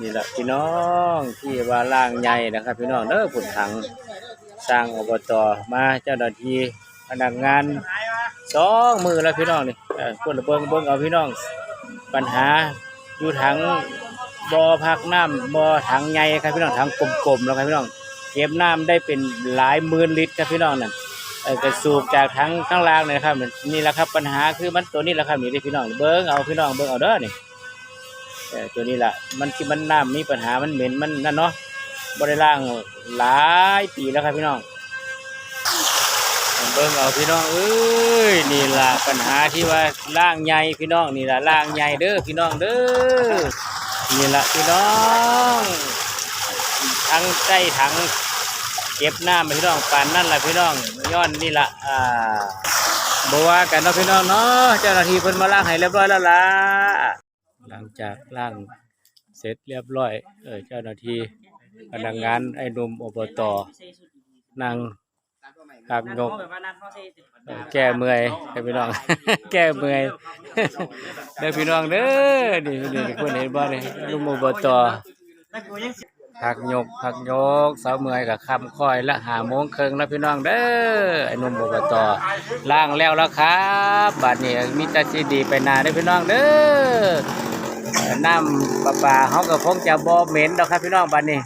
นี่แหละพี่น้องที่ว่าล่างใหญ่นะครับ พี่น้องเด้อผุนถังสร้างอบตมาเจ้าหน้าที่พนักงานสองมือแล้วพี่น้องนี่เออคนเบิ่งเบิงเอาพี่น้อง ปัญหาอยู่ถังบ่อพักน้ำบ่อถังใหญ่ครับพี่น้องถังกลมๆแล้วครับพี่น้องเก็บน้ำได้เป็นหลายหมื่นลิตรครับพี่น้องนั่นเออกระสูบจากถังข้างล่างเลยนะครับนี่แหละครับปัญหาคือมันตัวนี้แหละครับนี่เด้อพี่น้องเบิ่งเอาพี่น้องเบิ่งเอาเด้อนี่ ตัวนี้แหละมันที่มันน้ำมีปัญหามันเหม็นมันนั่นเนาะบริล่างหลายปีแล้วครับพี่น้องเบิ่งเอาพี่น้องเอ้ยนี่ละปัญหาที่ว่าล่างใหญ่พี่น้องนี่ละล่างใหญ่เด้อพี่น้องเด้อนี่ละพี่น้องทั้งใต้ถังเก็บหน้ำพี่น้องปานนั่นแหละพี่น้องย้อนนี่ละอ่าบัวากันเนาะพี่น้องเนาะเจ้าหน้าที่เพิ่นมาล้างให้เรียบร้อยแล้วล่ะ จากล่างเสร็จเรียบร้อย เออเจ้าหน้าที่พนักงานไอ้หนุ่มอบตนั่งหักงกแก้เมื่อยให้พี่น้อง แก้เมื่อยเด้อพี่น้องเด้อนี่นี่คนเห็นบ่นี่หนุ่มอบตหักยกหักยกสาวเมื่อยกับคำคอยละหาโมงเครึ่งแล้วพี่น้องเด้อไอ้นุ่มอบตล่างแล้วแล้วครับบัดนี้มีตาซีดีไปนาเด้พี่น้องเด้อ น้ำประปาเขาก็คงจะบ่เหม็นดอกครับพี่น้องบ้านนี้